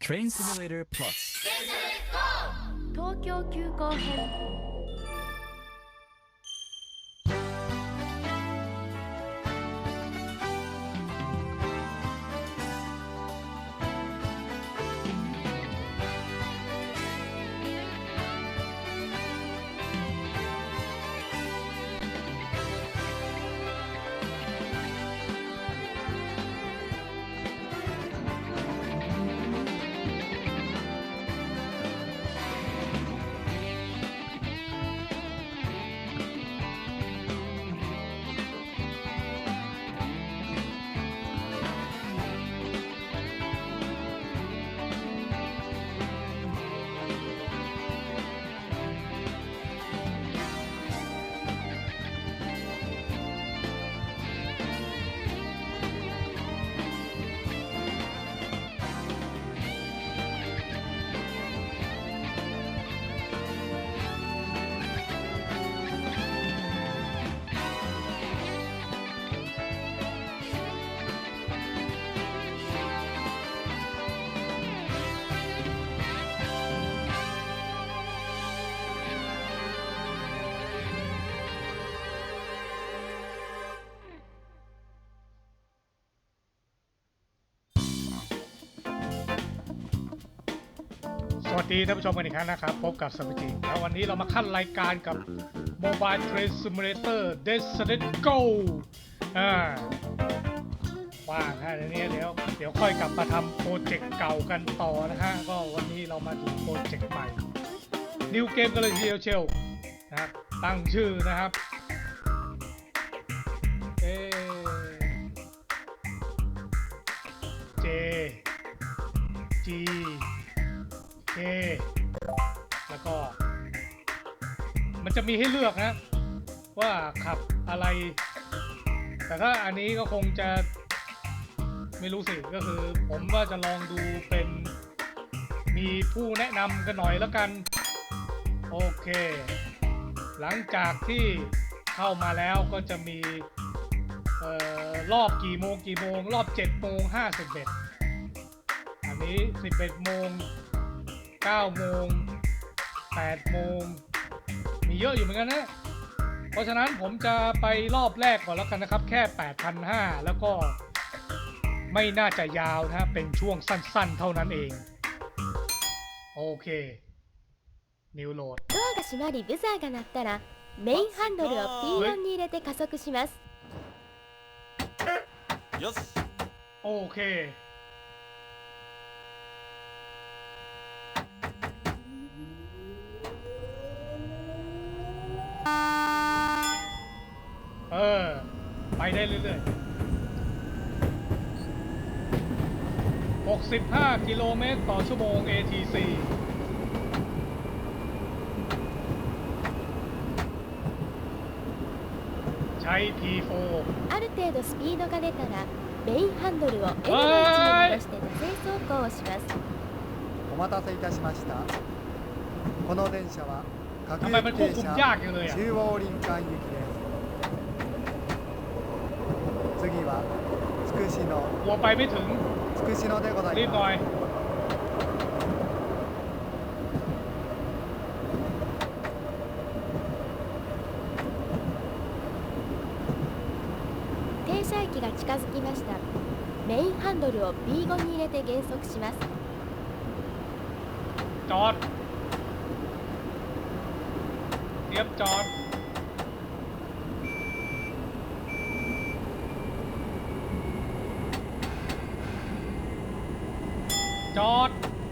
Train Simulator Plus 東京急行編 ดีท่านผู้ชมกันอีกครั้งนะครับ พบกับสมิจิแล้ววันนี้เรามาขั้นรายการกับ Mobile Train Simulator Destination Go อ่าว่างฮะเดี๋ยวนี้เดี๋ยวเดี๋ยวค่อยกลับมาทำโปรเจกต์เก่ากันต่อนะฮะ ก็วันนี้เรามาถึงโปรเจกต์ใหม่ New Game กันเลยทีเดียวเชียวนะครับตั้งชื่อนะครับเอ J G K แล้วก็ มันจะมีให้เลือกนะ ว่าขับอะไร แต่ถ้าอันนี้ก็คงจะ ไม่รู้สิก็คือ ผมว่าจะลองดูเป็น มีผู้แนะนำกันหน่อยแล้วกัน โอเค หลังจากที่เข้ามาแล้วก็จะมีออรอบกี่โมงกี่โมง รอบ7โมง51 อันนี้ 11โมง 9โมง8โมง มีเยอะอยู่เหมือนกันนะ เพราะฉะนั้นผมจะไปรอบแรกก่อนแล้วกันนะครับ แค่ 8,500 แล้วก็ไม่น่าจะยาวนะ เป็นช่วงสั้นๆ เท่านั้นเอง โอเค นิวโหลด ドアが閉まりブザーが鳴ったらメインハンドルを P4 に入れて加速しますよし โอเค เออ ไปได้เรื่อยๆ 65 กิโลเมตรต่อชั่วโมง ATC ใช้ P4 ある程度スピードが出たらメインハンドルを L の位置に戻して惰性走行をしますお待たせいたしましたこの電車は 各 ทำไมมัน 駅 ควบ 停 คุม 車 ยากจังเลยอ่ะ 中央林間行きです次はつくしの กลัวไปไม่ถึง つくしのでござ รี い บหน่อย ます 停車駅が近づきましたメインハンドルを B5 に入れて減速します จอด เตรียมจอด จอด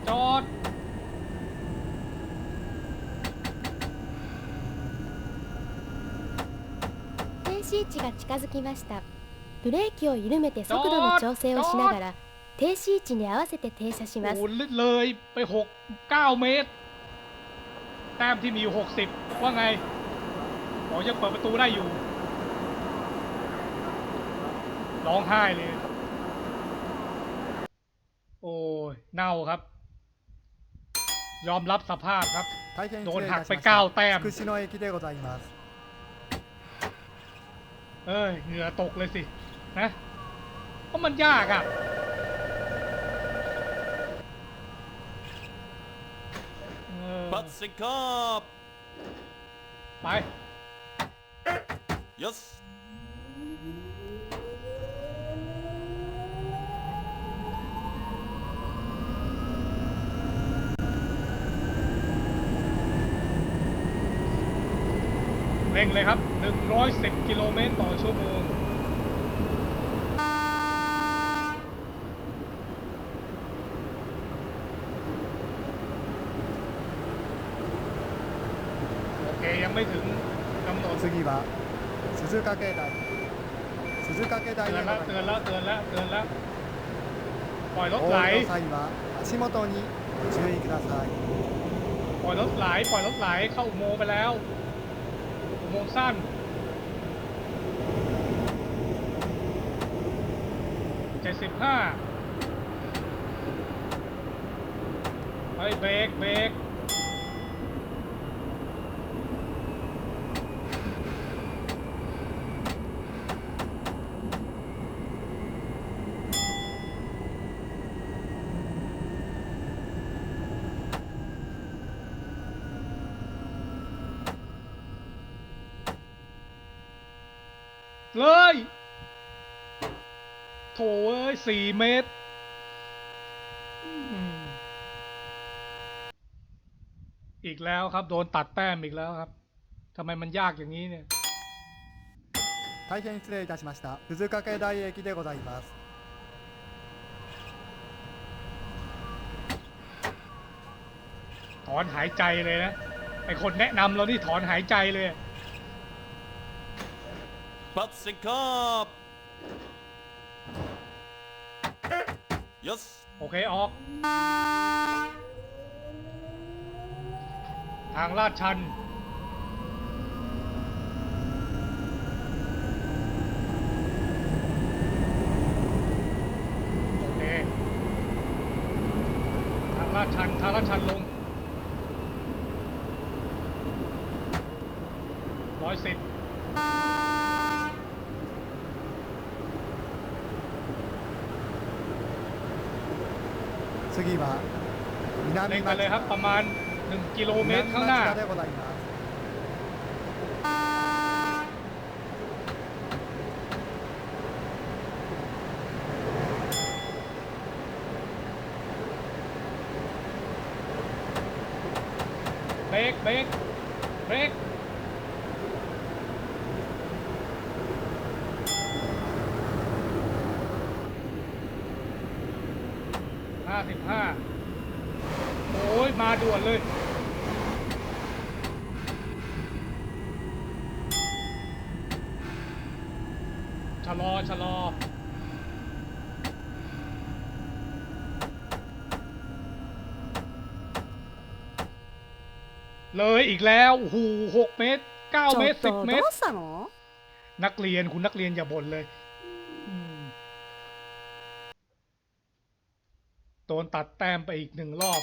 จอด 停止位置が近づきましたブレーキを緩めて速度の調整をしながら停止位置に合わせて停車します โอ้เลยไปหกเก้าเมตร แต้มที่มีอยู่หกสิบ ว่าไงหมอยังเปิดประตูได้อยู่ ร้องไห้เลย โอ้ยเน่าครับ ยอมรับสภาพครับ โดนหักไปเก้าแต้มเอ้ยเหงื่อตกเลยสิ นะเพราะมันยากอะบัตสิครับ ไปよしเร่งเลยครับ 110 กิโลเมตรต่อชั่วโมง โอเค ยังไม่ถึงกำหนด 次は鈴掛台鈴掛台 เตื で อน ご แล้ว ざい เตือน ま แล้วเตือนแล้วเตือนแล้ว ปล่อยรถ す ไหล お降りの際は足元にご注意ください ปล่อยรถไหล ปล่อยรถไหล เข้าอุโมงค์ไปแล้ว อุโมงค์สั้น เจ็ดสิบห้าเฮ้ยเบรกเบรก เลย โถเอ้ยสี่เมตรอืมอีกแล้วครับ โดนตัดแต้มอีกแล้วครับทำไมมันยากอย่างนี้เนี่ย 大変失礼いたしました鈴掛台駅でございます ถอนหายใจเลยนะ ไอคนแนะนำเรานี่ถอนหายใจเลย Spatsikov. Yes. โอเค ออก ทางลาดชัน โอเค ทางลาดชัน ทางลาดชันลง่งไปเลยครับ ประมาณ 1 กิโลเมตรข้างหน้า เบรก เบรก เบรก ห้าสิบห้า โอ้ย มาด่วนเลย ชะลอ ชะลอ เลยอีกแล้วโอ้โหหกเมตรเก้า ちょ เม っ ตรสิบ と เม ど ตร うしたの นักเรียนคุณนักเรียนอย่าบ่นเลยอืมโดนตัดแต้มไปอีกหนึ่งรอบ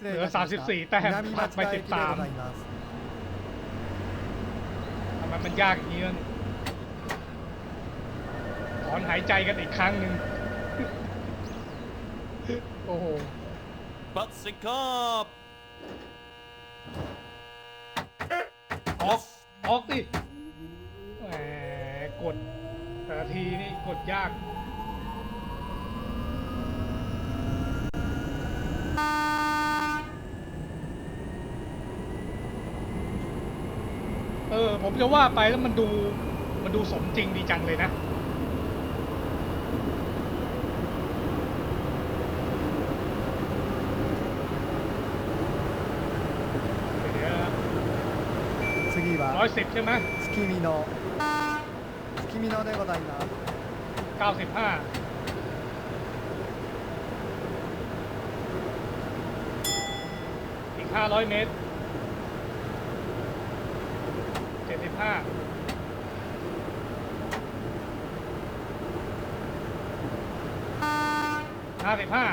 เหลือ 34 แต้มตัดไป 13ทำไมมันยากอย่างนี้ถอนหายใจกันอีกครั้งหนึ่งโอ้โห บัตสิกอบออก ออกดิแหมกดแต่ทีนี่กดยาก ผมจะว่าไปแล้วมันดู มันดูสมจริงดีจังเลยนะ เดี๋ยว 次 ร้อย は สิบใช่ไหม 月見の月見のでございます เก้าสิบห้าอีกห้าร้อยเมตร ห้าห้าสิบห้า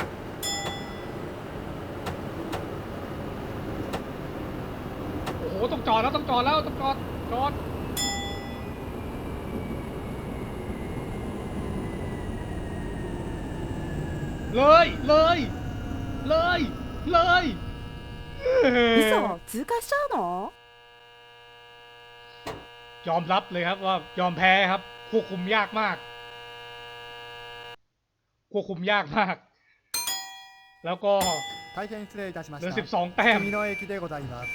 โอ้โห ต้องจอดแล้ว ต้องจอดแล้ว ต้องจอด จอด เลย เลย เลย เลย 嘘通過しちゃうの ยอมรับเลยครับว่ายอมแพ้ครับ ควบคุมยากมาก ควบคุมยากมาก แล้วก็ 大変失礼いたしま เหลื し อ た 12 แต้ม 次の駅でございます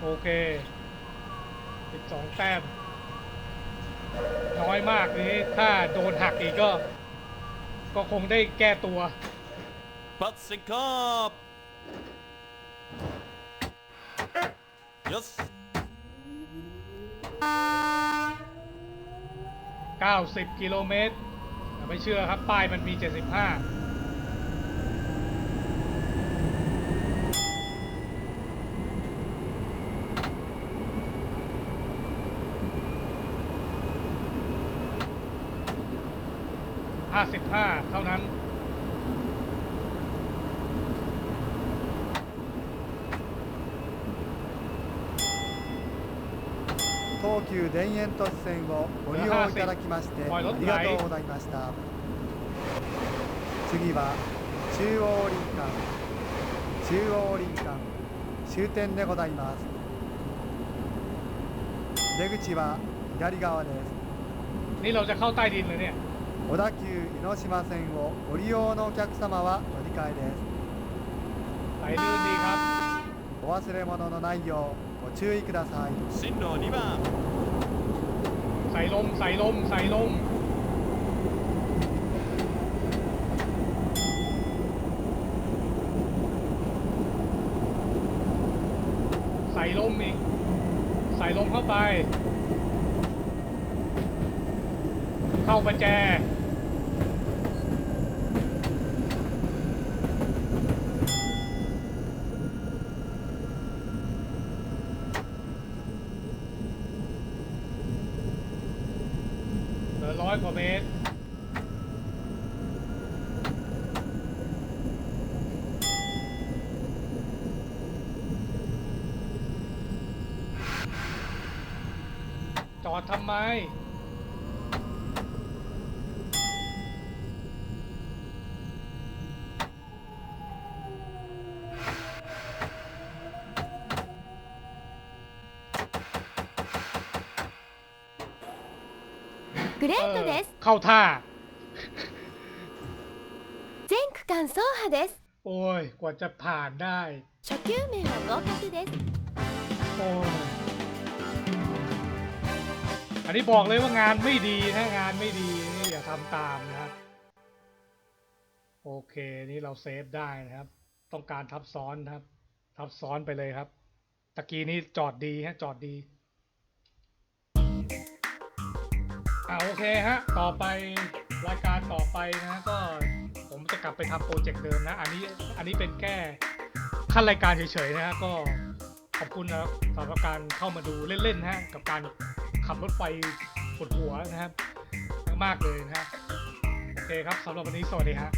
โอเค 12 แต้ม น้อยมากนี้ถ้าโดนหักอีกก็ ก็คงได้แก้ตัว バツセカープよ し90 กิโลเมตรอย่าไม่เชื่อครับ ป้ายมันมี 75 55 เท่านั้น 東急田園都市線をご利用いただきまして ありがとうございました。次は中央林間中央林間終点でございます。出口は左側です。小田急江ノ島線をご利用のお客様は乗り換えです。お忘れ物のないよう注意ください進路2番 ใส่ลม ใส่ลม ใส่ลม ใส่ลมอีก ใส่ลมเข้าไป เข้าประแจ อดทำไม グレเอ ート อ です เข้าท่า 全区間走破です โอ้ย กว่าจะผ่านได้ 初級面は合格です โอ้ย อันนี้บอกเลยว่างานไม่ดีนะงานไม่ดีนี่อย่าทำตามนะครับโอเคนี่เราเซฟได้นะครับ ต้องการทับซ้อนนะครับ ทับซ้อนไปเลยครับ ตะกี้นี้จอดดีฮะจอดดีอ่าโอเคฮะต่อไปรายการต่อไปนะก็ผมจะกลับไปทำโปรเจกต์เดิมนะ อันนี้อันนี้เป็นแค่ขั้นรายการเฉยๆนะฮะก็ขอบคุณนะครับสำหรับการเข้ามาดูเล่นๆฮะกับการ ขับรถไฟปวดหัวนะครับ มากเลยนะฮะโอเคครับสำหรับวันนี้สวัสดีฮะ